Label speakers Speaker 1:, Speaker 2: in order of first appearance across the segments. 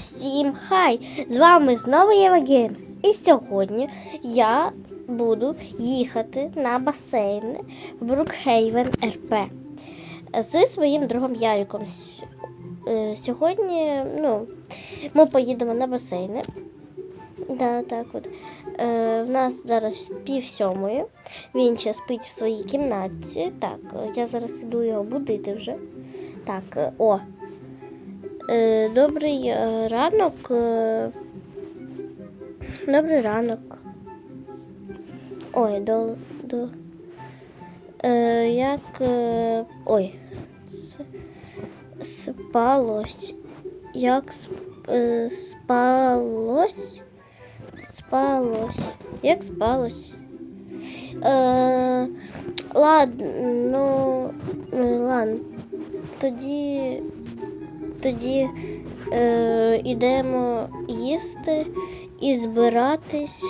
Speaker 1: Всім хай! З вами знову Єва Геймс. І сьогодні я буду їхати на басейн в Брукхейвен РП зі своїм другом Яриком. Е, Сьогодні ну, ми поїдемо на басейни. Да, так от. Е, в нас зараз пів сьомої. Він ще спить в своїй кімнаті. Так, я зараз іду його будити вже. Так, е, о. Е, добрий е, ранок. е, Добрий ранок. Ой, до. до як. Ой. Спалось. Як сп- спалось? Спалось. Як спалось? Е, ладно, ну, ладно. Тоді, тоді е, йдемо їсти і збиратись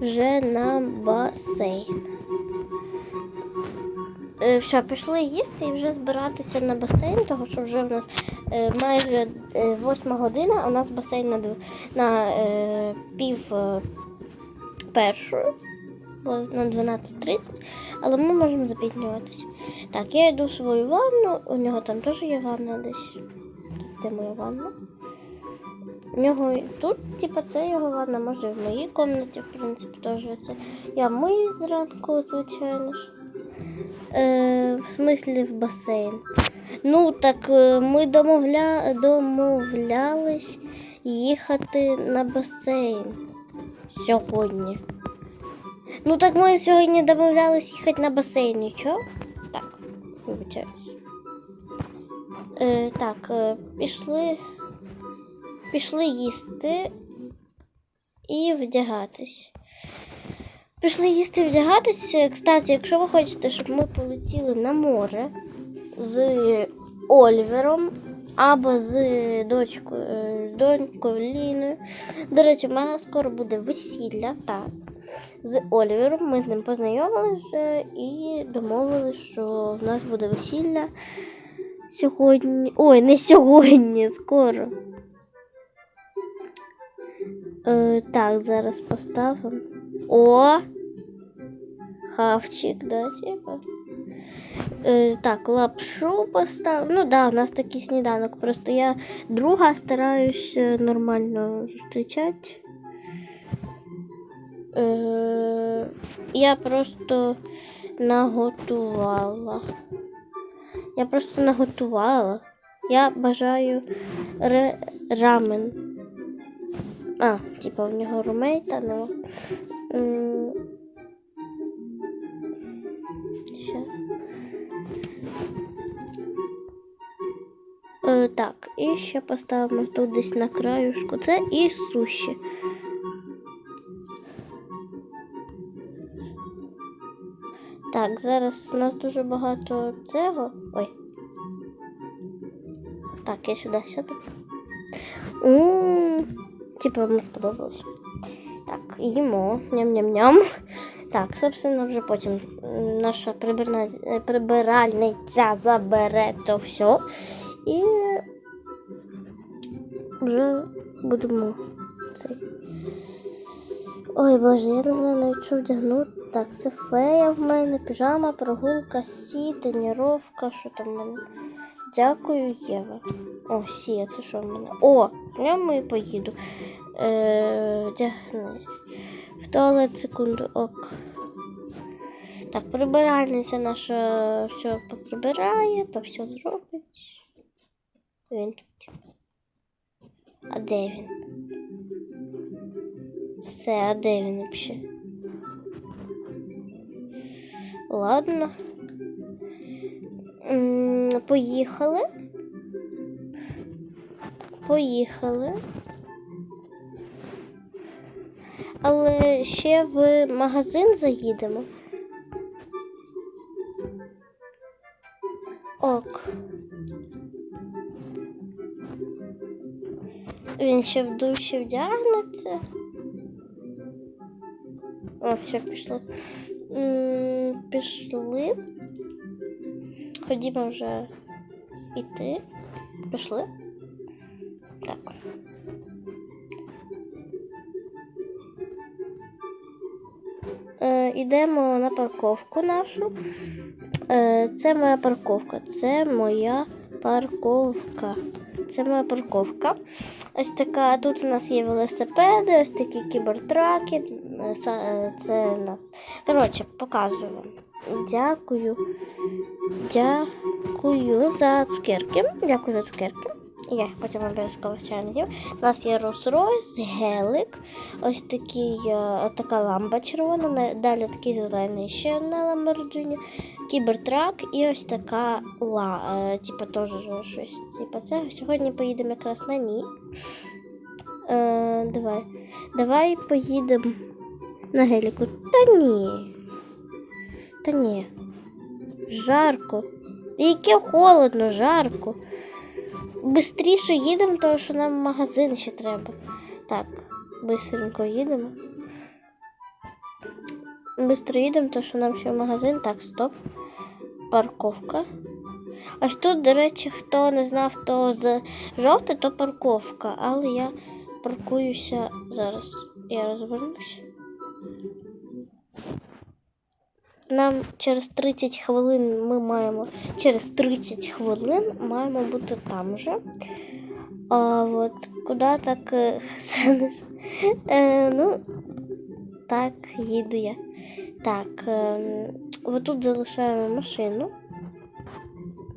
Speaker 1: вже на басейн. Е, все, пішли їсти і вже збиратися на басейн, тому що вже в нас е, майже е, восьма година, а у нас басейн на, на е, пів е, першої, на 12.30, але ми можемо запізнюватися. Так, я йду в свою ванну, у нього там теж є ванна десь. Де моя ванна? У нього тут, типа, це його ванна, може в моїй кімнаті, в принципі, теж це. Я миюсь зранку, звичайно ж. Е, в смислі в басейн. Ну, так е, ми домовля... домовлялись їхати на басейн сьогодні. Ну так ми сьогодні домовлялись їхати на басейн, нічого? Так, вибачаюсь. Е, так, е, пішли, пішли їсти і вдягатись. Пішли їсти і вдягатися. Кстати, якщо ви хочете, щоб ми полетіли на море з Олівером або з дочкою, е, донькою Ліною. До речі, в мене скоро буде весілля. Так. З Олівером ми з ним познайомилися і домовилися, що в нас буде весілля сьогодні. Ой, не сьогодні, скоро. Е, так, зараз поставимо. О! Хавчик, да, типа. Е, так, лапшу поставив. Ну да, у нас такий сніданок. Просто я друга стараюсь нормально зустрічати. Е, я просто наготувала. Я просто наготувала. Я бажаю ре- рамен. А, типа в нього румейта. М, Щас. Е, так, і ще поставимо тут десь на краюшку. Це і суші. Так, зараз у нас дуже багато цього. Ой. Так, я сюди сяду. Типа мені сподобалось. Так, їмо. Ням-ням-ням. Так, собственно, вже потім наша прибирна, е, прибиральниця забере то все. І вже будемо цей. Ой Боже, я не знаю навіть що вдягнути. Так, це фея в мене, піжама, прогулка, сі, тренування, що там в мене. Дякую, Єва. О, сі, це що в мене? О, ньому і поїду. Е. В туалет секунду, ок. Так, прибиральниця наша все поприбирає, то все зробить. Він тут. А де він? Все, а де він взагалі? Ладно. Поїхали. Поїхали. Але ще в магазин заїдемо. Ок. Він ще в душі вдягнеться. О, все, пішло. Пішли. Ходімо вже йти. Пішли. Так. Е, Ідемо на парковку нашу. Е, це моя парковка. Це моя парковка. Це моя парковка. Ось така. Тут у нас є велосипеди, ось такі кібертраки. Е, е, Це нас. Коротше, показую вам. Дякую. Дякую за цукерки. Дякую за цукерки. Я їх потім обов'язково чаю. У нас є Rolls-Royce, гелик, ось такий, е, така лампа червона, далі такий зелений, ще одна Lamborghini, кібертрак і ось така ла, типу, теж щось. Типу, це сьогодні поїдемо якраз на ній. Е, давай. Давай поїдемо на геліку. Та ні. Та ні. Жарко. Яке холодно, жарко. Бистріше їдемо, тому що нам магазин ще треба. Так, бистренько їдемо. Бистро їдемо, тому що нам ще магазин. Так, стоп. Парковка. Ось тут, до речі, хто не знав, то з жовте, то парковка. Але я паркуюся зараз. Я розвернусь. Нам через 30 хвилин ми маємо через 30 хвилин маємо бути там же. А от куди так е. Е, ну, так, їду я. Так, е, отут залишаємо машину.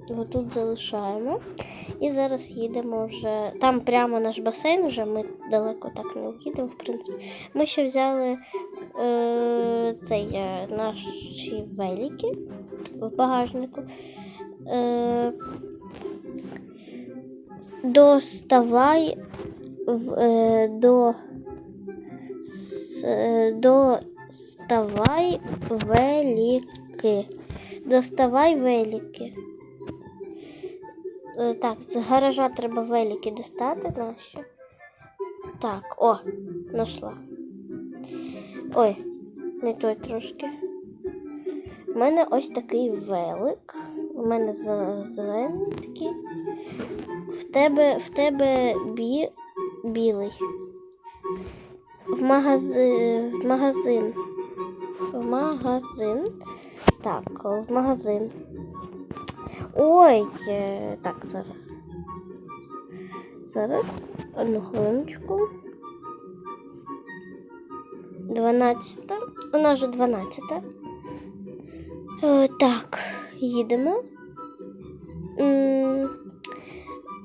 Speaker 1: Отут залишаємо. І зараз їдемо вже. Там прямо наш басейн, вже ми далеко так не їдемо, в принципі. Ми ще взяли е, цей, е, наші велики в багажнику. Е, доставай в, е, до, с, е, доставай велики. Доставай велики. Е, Так, з гаража треба велики достати наші. Так, о, знайшла. Ой, не той трошки. У мене ось такий велик. У мене зе- зелений такий. В тебе, в тебе бі, білий. В магазин. В магазин. В магазин. Так, в магазин. Ой, е, так, зараз. Зараз, одну хвилиночку. 12. У нас вже 12. Е, так, їдемо.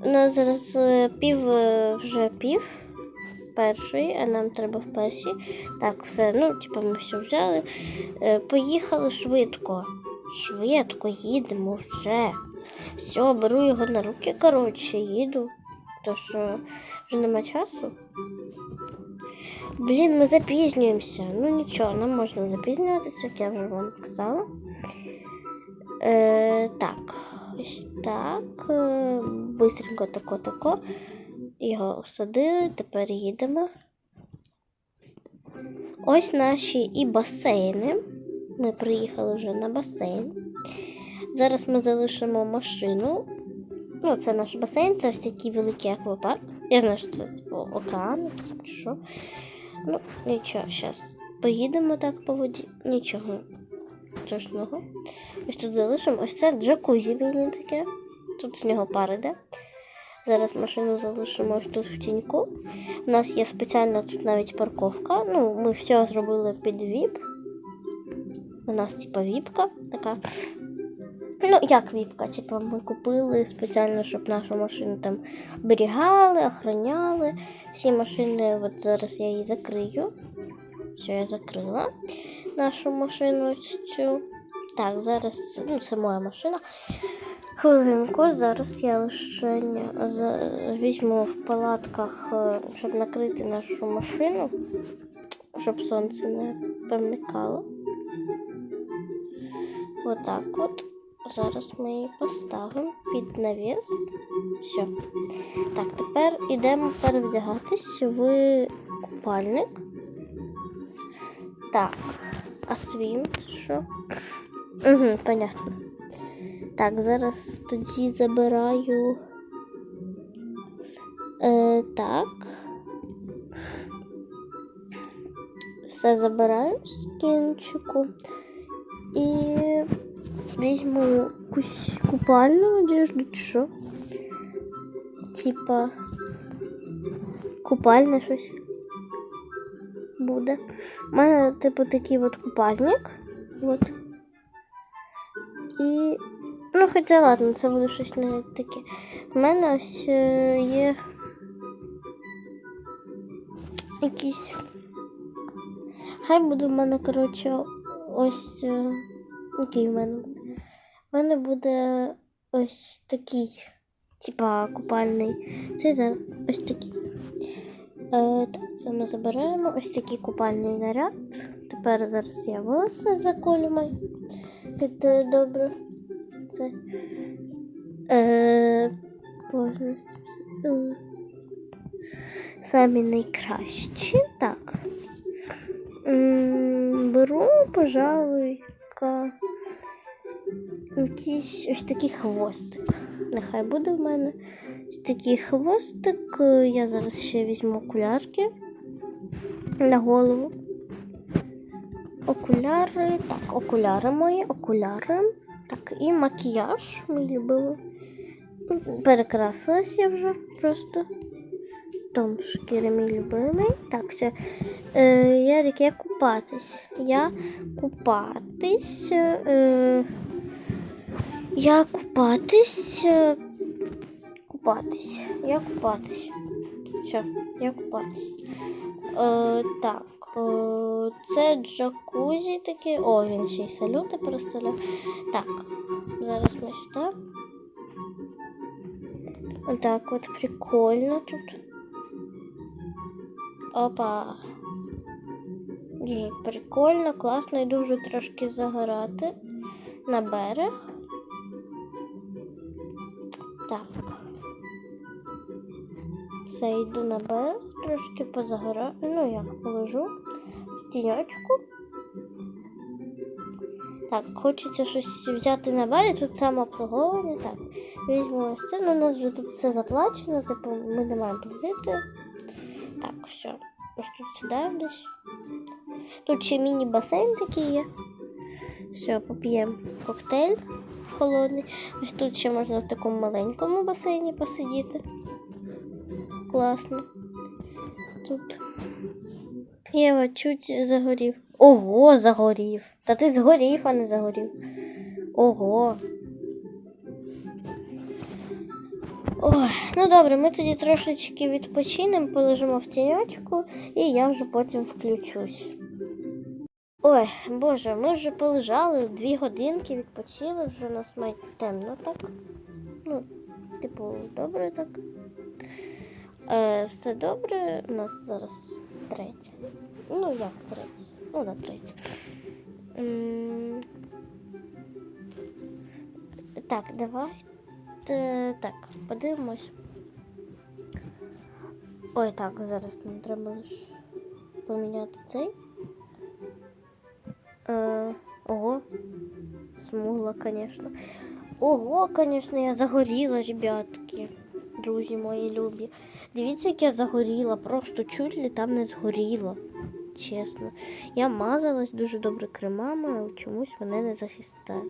Speaker 1: У нас зараз е, пів вже пів першої, а нам треба в першій. Так, все, ну, типу, ми все взяли. Поїхали швидко. Швидко їдемо вже. Все, беру його на руки, коротше, їду. То що вже нема часу. Блін, ми запізнюємося. Ну нічого, нам можна запізнюватися, як я вже вам казала. Е, так, ось так. Е, бистренько тако тако. Його всадили, тепер їдемо. Ось наші і басейни. Ми приїхали вже на басейн. Зараз ми залишимо машину. Ну, це наш басейн, це ось такий великий аквапарк. Я знаю, що це типу океан чи що. Ну, нічого, зараз поїдемо так по воді. Нічого страшного. Ось тут залишимо. Ось це джакузі мені таке. Тут з нього пар іде. Зараз машину залишимо ось тут в тіньку. У нас є спеціальна тут навіть парковка. Ну, ми все зробили під віп. У нас, типа, віпка така. Ну, як віпка, типу, ми купили спеціально, щоб нашу машину там оберігали, охороняли. Всі машини, от зараз я її закрию. Все, я закрила нашу машину цю. Так, зараз, ну, це моя машина. Хвилинку, зараз я лише візьму в палатках, е, щоб накрити нашу машину, щоб сонце не проникало. Отак от. Зараз ми її поставимо під навіс. Все. Так, тепер йдемо перевдягатись в купальник. Так, а свім це що? Угу, понятно. Так, зараз тоді забираю Е, так. Все забираю з кінчику. І візьму якусь купальну одежду, чи що. Типа купальне щось буде. У мене, типу, такий от купальник. От. І. Ну, хоча ладно, це буде щось не таке. У мене ось е, є якісь. Хай буде в мене, коротше, ось. е, Який в мене буде? У мене буде ось такий, типа купальний. Це ось такий. Е, так, це ми забираємо. Ось такий купальний наряд. Тепер зараз я волосся заколю під е, добре. Це. Е, повністю. е, Самі найкращі. Так. Беру, пожалуй, якийсь ось такий хвостик. Нехай буде в мене ось такий хвостик. Я зараз ще візьму окулярки на голову. Окуляри. Так, окуляри мої, окуляри. Так, і макіяж мій любимий. Перекрасилась я вже просто. Том шкіри мій любимий. Так, все. Е, Ярик, я купатись. Я купатись. Е, я купатись. е, Купатись. Я купатись. Все, я купатись. Е, так. Е, це джакузі таке. О, він ще й салюти переставляв. Так, зараз ми сюди. Отак от прикольно тут. Опа. Дуже прикольно, класно, йду вже трошки загорати на берег. Так. Все, йду на берег, трошки позагораю. Ну, як положу в тіньочку. Так, хочеться щось взяти на барі, тут самообслуговування. Так, візьму ось це. Ну, у нас вже тут все заплачено, типу ми не маємо платити. Так, все. Ось тут сідаємо десь. Тут ще міні-басейн такий є. Все, поп'ємо коктейль холодний. Ось тут ще можна в такому маленькому басейні посидіти. Класно. Тут. Єва чуть загорів. Ого, загорів. Та ти згорів, а не загорів. Ого. Ой, ну добре, ми тоді трошечки відпочинемо, полежимо в тіньочку, і я вже потім включусь. Ой, боже, ми вже полежали дві годинки, відпочили, вже у нас має темно так. Ну, типу, добре так. Е, все добре, у нас зараз третє. Ну, як третє? Ну, да, третє. Так, давайте. Так, подивимось. Ой, так, зараз нам треба лише поміняти цей. Е, ого. Смугла, конечно. Ого, конечно, я загоріла, ребятки. Друзі мої любі. Дивіться, як я загоріла, просто чуть ли там не згоріла. Чесно. Я мазалась дуже добре кремами, але чомусь мене не захистає.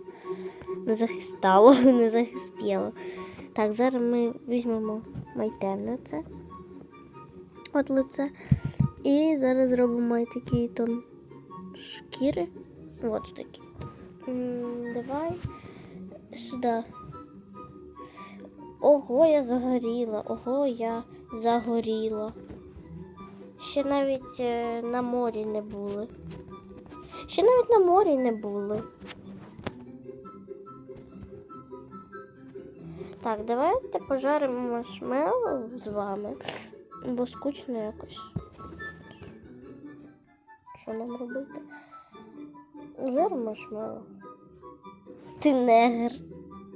Speaker 1: Не захистало, не захистіло. Так, зараз ми візьмемо майтемне це. От лице. І зараз зробимо такий тон шкіри. От такі. Давай сюди. Ого, я загоріла. Ого, я загоріла. Ще навіть е, на морі не були. Ще навіть на морі не були. Так, давайте пожаримо маршмеллоу з вами. Бо скучно якось. Що нам робити? Жаримо маршмеллоу. Ти негр.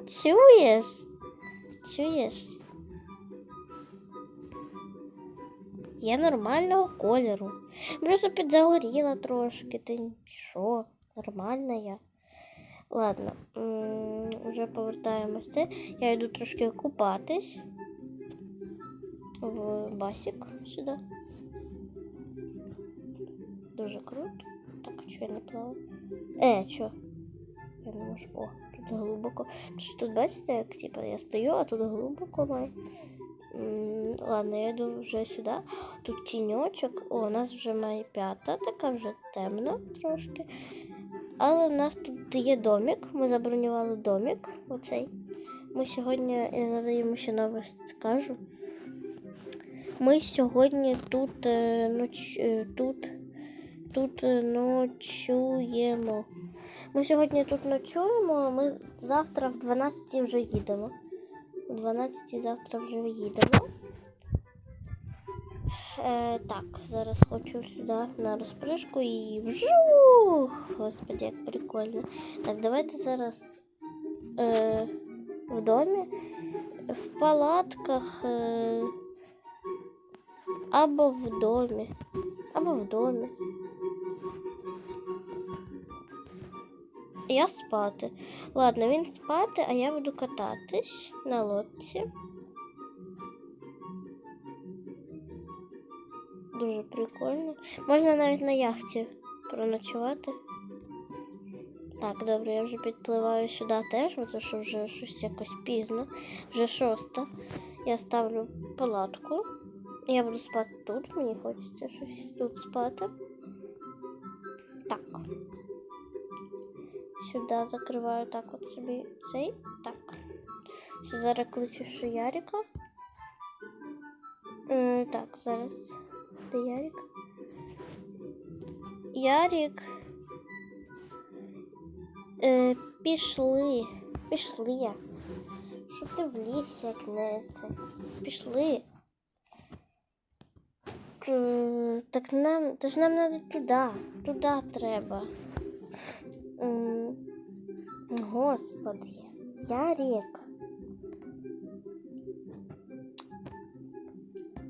Speaker 1: Чуєш? Чуєш? Я нормального кольору. Просто підзагоріла трошки. Ти що? Нормальна я. Ладно, вже повертаємось це. Я йду трошки купатись. в басік сюди. Дуже круто. Так, а чого я не плаваю? Е, чо? Я не можу. О, тут глибоко. Тож тут бачите, як типа я стою, а тут глибоко має. Ладно, я йду вже сюди. Тут тіньочок. О, у нас вже має п'ята, така вже темно трошки. Але в нас тут є домик. Ми забронювали домик. Оцей. Ми сьогодні, я зараз йому ще новость скажу. Ми сьогодні тут, е, ноч, е, тут, тут е, ночуємо. Ми сьогодні тут ночуємо, а ми завтра в 12 вже їдемо. В 12 завтра вже їдемо. Е, так, зараз хочу сюди на розпришку і вжух! Господи, як прикольно. Так, давайте зараз е, в домі, в палатках е, або в домі. Або в домі. Я спати. Ладно, він спати, а я буду кататись на лодці. Дуже прикольно. Можна навіть на яхті проночувати. Так, добре, я вже підпливаю сюди теж, бо то що вже щось якось пізно. Вже шоста. Я ставлю палатку. Я буду спати тут, мені хочеться щось тут спати. Сюди закриваю так от собі цей. Так. Зараз кличу Ярика. Е, так, зараз. Де Ярик? Ярик. Е, пішли. Пішли. Щоб ти влігся, як не це. Пішли. Е, Так нам, та ж нам треба туди. Туди треба. М, Господи, Ярик.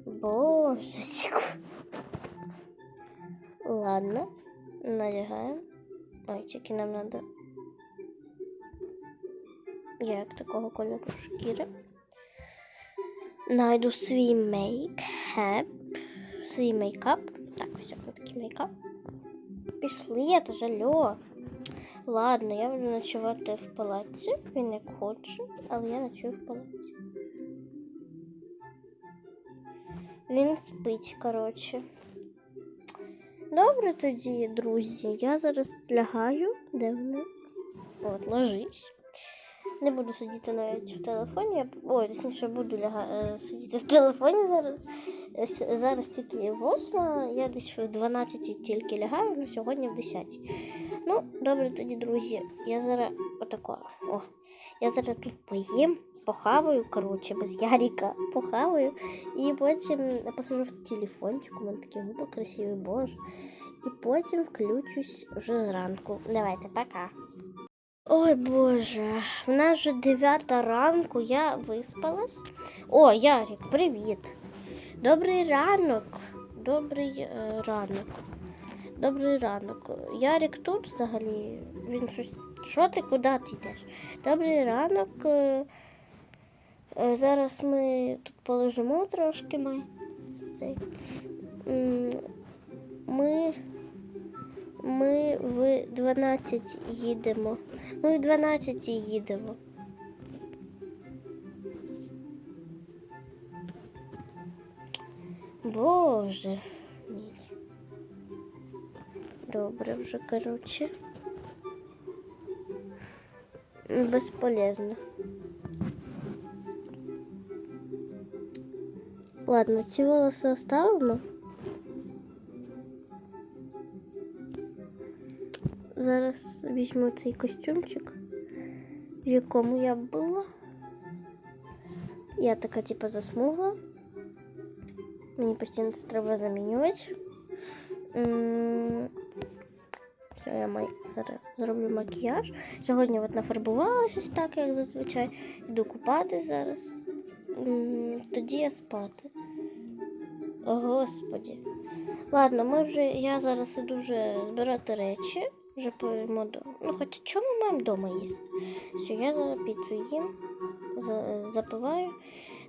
Speaker 1: Божечку. Ладно, надягаем. Ой, тільки нам надо. Як такого кольору шкіри. Найду свій мейкап. Свій мейкап. Так, все, такий мейкап. Пішли, я то жальо. Ладно, я буду ночувати в палаці. Він як хоче, але я ночую в палаці. Він спить, коротше. Добре тоді, друзі. Я зараз лягаю. Де вони? От, ложись. Не буду сидіти навіть в телефоні. Ой, точніше, буду ляга... е, сидіти в телефоні зараз. Зараз тільки восьма, я десь в 12 тільки лягаю, ну сьогодні в 10. Ну, добре тоді, друзі. Я зараз отако. О, я зараз тут поїм, похаваю, коротше, без Яріка похаваю. І потім посижу в телефончику, у мене такі губи красиві, боже. І потім включусь вже зранку. Давайте, пока. Ой Боже, в нас вже 9 ранку, я виспалась. О, Ярик, привіт. Добрий ранок. Добрий е, ранок. Добрий ранок. Ярик тут взагалі. Він. Що ти куди ти йдеш? Добрий ранок. Е, е, зараз ми тут полежимо трошки. Ми. Ми. Ми в 12 їдемо. Ми в 12 їдемо. Боже. Добре вже, коротше. Безполезно. Ладно, ці волоси оставимо. Зараз візьму цей костюмчик, в якому я була. Я така, типу, засмугла. Мені постійно це треба замінювати. Я май... зараз зроблю макіяж. Сьогодні от нафарбувалася ось так, як зазвичай. Йду купати зараз. Тоді я спати. О, Господі. Ладно, ми вже, я зараз іду вже збирати речі. Вже поїмо до. Ну, хоча чому ми маємо вдома їсти? Все, я зараз піцу їм, запиваю.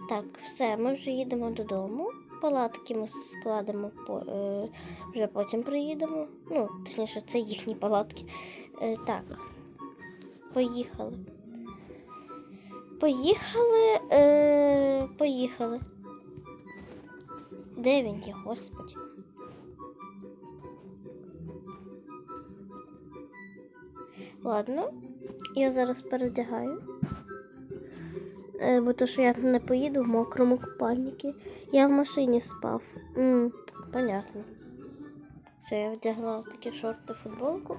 Speaker 1: Так, все, ми вже їдемо додому. Палатки ми складемо по, е, вже потім приїдемо. Ну, точніше, це їхні палатки. Е, так. Поїхали. Поїхали. Е, поїхали. Де він є, господі? Ладно, я зараз перевдягаю. Е, бо то, що я не поїду в мокрому купальнику. Я в машині спав. м понятно. Все, я вдягла такі шорти, футболку.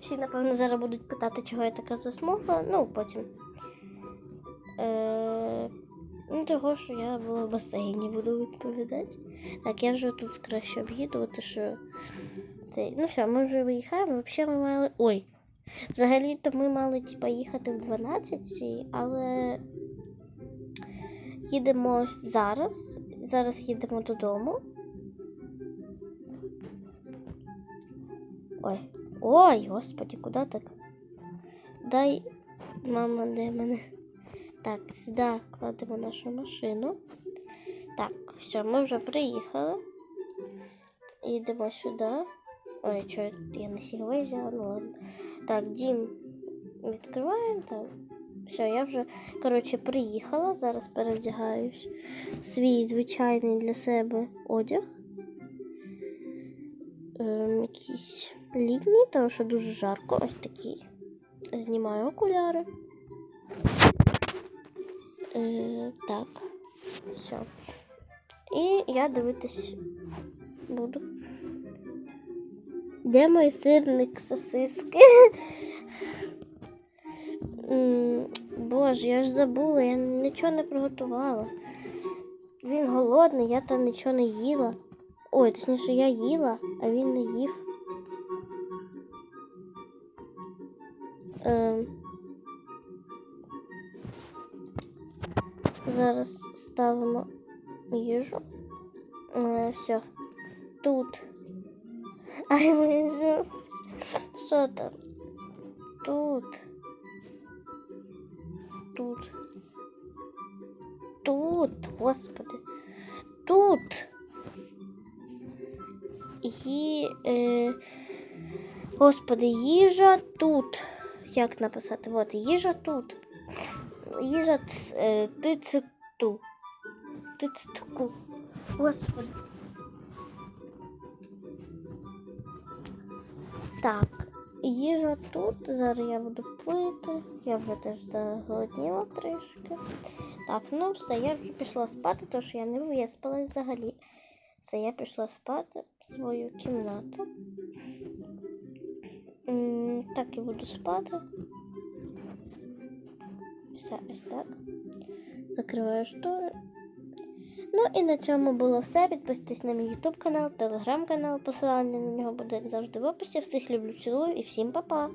Speaker 1: Всі, напевно, зараз будуть питати, чого я така засмугла. Ну, потім. Е, ну, того, що я була в басейні, буду відповідати. Так, я вже тут краще об'їду, тому що цей. Ну все, ми вже виїхаємо. Взагалі ми мали. Ой. Взагалі-то ми мали типа, їхати в 12, але їдемо зараз. Зараз їдемо додому. Ой. Ой, господи, куди так? Дай, мама, де мене? Так, сюди кладемо нашу машину. Так, все, ми вже приїхали. Їдемо сюди. Ой, що я на сігвей взяла, ну ладно. Так, дім відкриваємо. Так. Все, я вже, коротше, приїхала. Зараз перевдягаюсь. Свій звичайний для себе одяг. Ем, якийсь літній, тому що дуже жарко. Ось такий. Знімаю окуляри. Е, так. Все. І я дивитись буду. Де мій сирник сосиски? Боже, я ж забула, я нічого не приготувала. Він голодний, я там нічого не їла. Ой, точніше, я їла, а він не їв. Ем. Зараз ставимо їжу. Е, все. Тут. Ми ж. Що там? Тут. Тут. Тут, господи. Тут. Ї, е, господи, їжа тут. Як написати? От, їжа тут. Їжа ц- е. Господи. Так, їжа тут. Зараз я буду пити. Я вже теж заголодніла трішки. Так, ну все, я вже пішла спати, тому що я не виспалась взагалі. Це я пішла спати в свою кімнату. Так і буду спати. Все, ось так. Закриваю штори. Ну і на цьому було все. Підписуйтесь на мій YouTube канал, телеграм канал. Посилання на нього буде як завжди в описі. Всіх люблю, цілую і всім па-па!